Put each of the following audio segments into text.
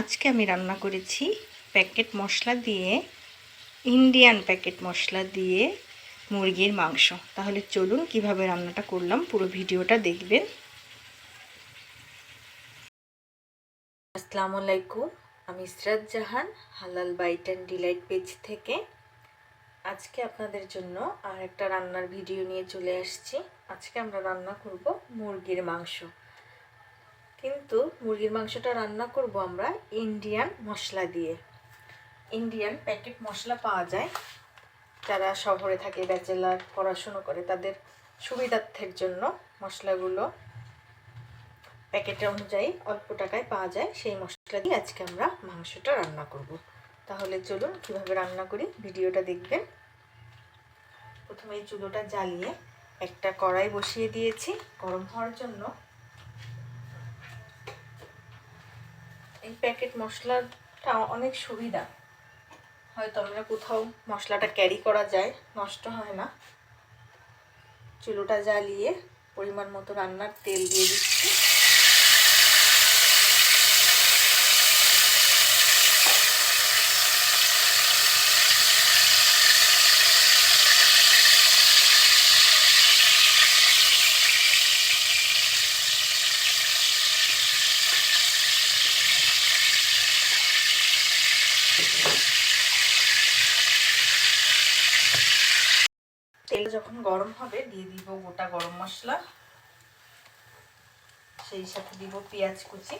আজকে আমি রান্না করেছি প্যাকেট মশলা দিয়ে, ইন্ডিয়ান প্যাকেট মশলা দিয়ে মুরগির মাংস। তাহলে চলুন কীভাবে রান্নাটা করলাম, পুরো ভিডিওটা দেখবেন। আসসালামু আলাইকুম, আমি ইসরাত জাহান, হালাল বাইট অ্যান্ড ডিলাইট পেজ থেকে। আজকে আপনাদের জন্য আর একটা রান্নার ভিডিও নিয়ে চলে আসছি। আজকে আমরা রান্না করব মুরগির মাংস। কিন্তু মুরগির মাংসটা রান্না করব আমরা ইন্ডিয়ান মশলা দিয়ে। ইন্ডিয়ান প্যাকেট মশলা পাওয়া যায়। যারা শহরে থাকে, ব্যাচেলার, পড়াশুনো করে, তাদের সুবিধার্থের জন্য মশলাগুলো প্যাকেটের অনুযায়ী অল্প টাকায় পাওয়া যায়। সেই মশলা দিয়ে আজকে আমরা মাংসটা রান্না করব। তাহলে চলুন কীভাবে রান্না করি ভিডিওটা দেখবেন। প্রথমে এই চুলোটা জ্বালিয়ে একটা কড়াই বসিয়ে দিয়েছি। গরম হওয়ার জন্য প্যাকেট মশলাটা অনেক সুবিধা। হয়তো আমরা কোথাও মশলাটা ক্যারি করা যায়, নষ্ট হয় না। চুলোটা জ্বালিয়ে পরিমাণ মতো রান্নার তেল দিয়ে দিচ্ছি। তেল যখন গরম হবে দিয়ে দিব গোটা গরম মশলা। সেই সাথে দিব পেঁয়াজ কুচি।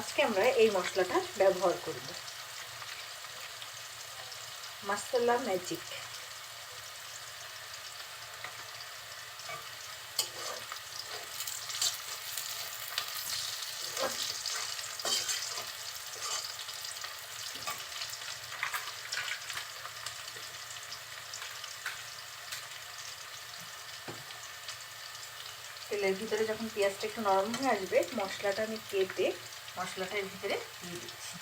আজকে আমরা এই মশলাটা ব্যবহার করব। মশলা ম্যাজিক তেলের ভিতরে যখন পেঁয়াজটা একটু নরম হয়ে আসবে, মশলাটা আমি কেটে মশলাটার ভিতরে দিয়ে দিচ্ছি।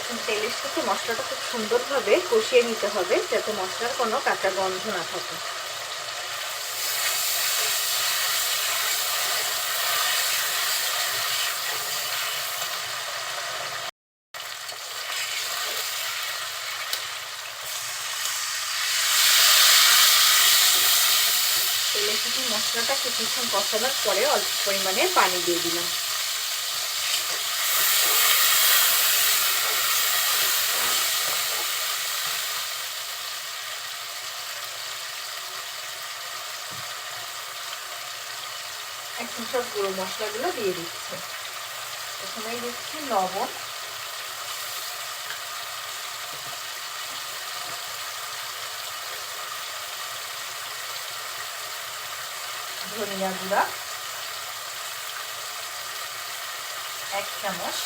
এখন তেলের সাথে মশলাটা খুব সুন্দরভাবে কষিয়ে নিতে হবে, যাতে মশলার কোনো কাঁচা গন্ধ না থাকে তেলের সাথে মশলাটা কিছুক্ষণ কষানোর পরে অল্প পরিমাণে পানি দিয়ে দিলাম। এখন সব গুঁড়ো মশলাগুলো দিয়ে দিচ্ছি। প্রথমেই দিচ্ছি লবণ। ধনিয়া গুঁড়া এক চামচ।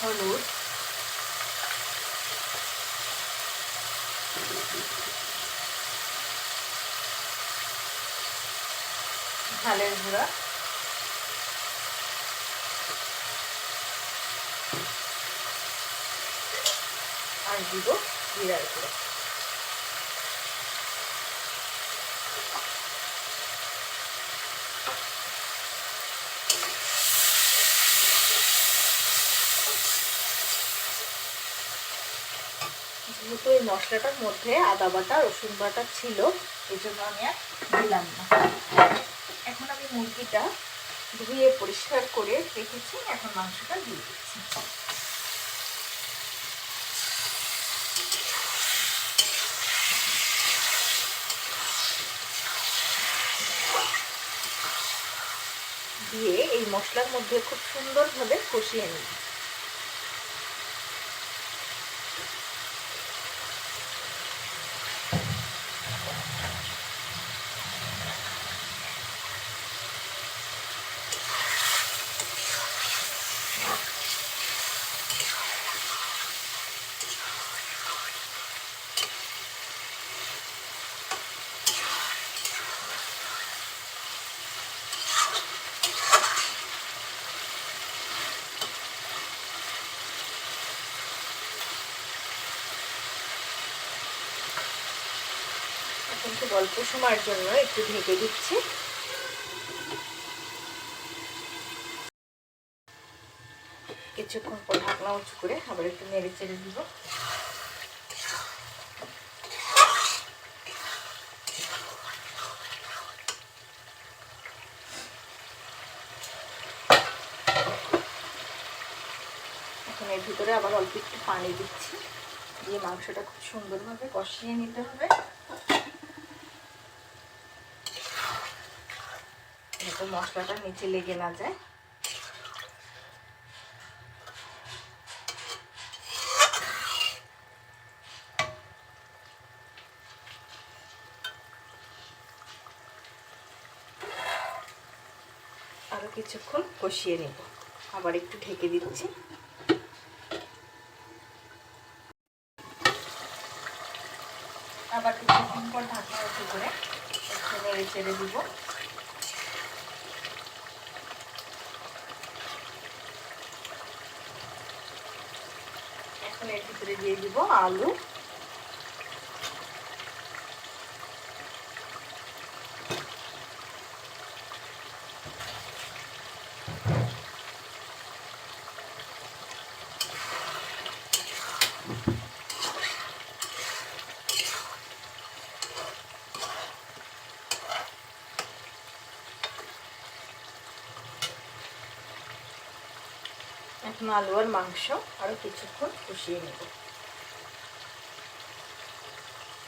হলুদ। ঝালের গুঁড়া। আর দিব জিরার গুঁড়া। যেহেতু এই মশলাটার মধ্যে আদা বাটা, রসুন বাটা ছিল, এই জন্য আমি আর দিলাম না। এখন আমি মুরগিটা ধুয়ে পরিষ্কার করে রেখেছি, এখন মাংসটা দিয়ে দিচ্ছি। দিয়ে এই মশলার মধ্যে খুব সুন্দরভাবে কষিয়ে নিই এখন খুব অল্প সময়ের জন্য একটু ঢেকে দিচ্ছি। কিছুক্ষণ পর ঢাকনা উঁচু করে আবার একটু নেড়ে চেড়ে দিব। এখন এর ভিতরে আবার অল্প একটু পানি দিচ্ছি। দিয়ে মাংসটা খুব সুন্দরভাবে কষিয়ে নিতে হবে। যাতে মশলাটা নিচে লেগে না যায়। আরও কিছুক্ষণ কষিয়ে নেব। আবার একটু ঢেকে দিচ্ছি। আবার কিছুক্ষণ পর উঁচু করে নেড়ে চেড়ে দিব এখন এর ভিতরে দিয়ে দিব আলু। এখন আলু আর মাংস আরও কিছুক্ষণ কষিয়ে নেব।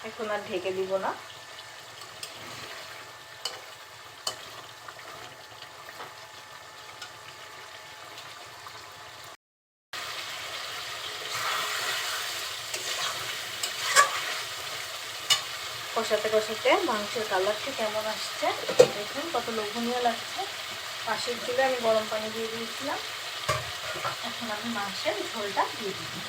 এখন আর ঢেকে দিব না। কষাতে কষাতে মাংসের কালারটা কেমন আসছে? দেখুন কত লোভনীয় লাগছে। পাশের চুলে আমি গরম পানি দিয়ে দিয়েছিলাম। এখন আমি মাংসের ঝোলটা দিয়ে দিই।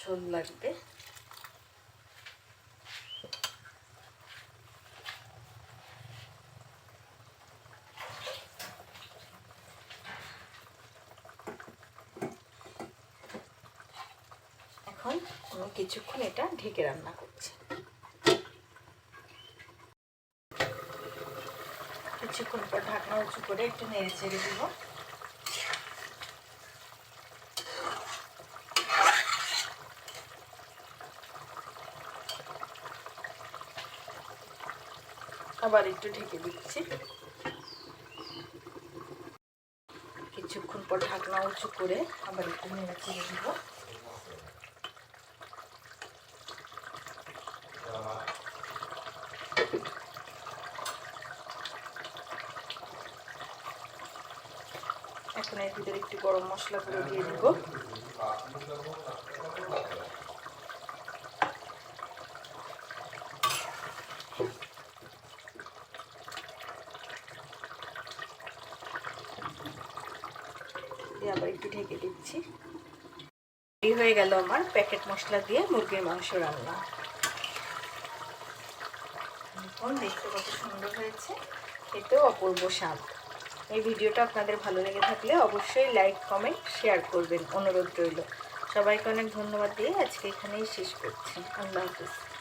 ঝোল লাগবে। এখন আমি কিছুক্ষণ এটা ঢেকে রান্না করছি। কিছুক্ষণ পর ঢাকনা উঁচু করে একটু নেড়ে চেড়ে দিব। আবার একটু ঢেকে দিচ্ছি। কিছুক্ষণ পর ঢাকনা উঁচু করে আবার একটু নেড়ে চেড়ে দিব। এখন এর একটু গরম মশলা করে দিয়ে দিব। আবার একটু ঢেকে দিচ্ছি। হয়ে গেল আমার প্যাকেট মশলা দিয়ে মুরগির মাংস রান্না। দেখতে কত সুন্দর হয়েছে। এতেও অপূর্ব স্বাদ। এই ভিডিওটা আপনাদের ভালো লেগে থাকলে অবশ্যই লাইক, কমেন্ট, শেয়ার করবেন। অনুরোধ রইল। সবাইকে অনেক ধন্যবাদ দিয়ে আজকে এখানেই শেষ করছি। আল্লাহ হাফিজ।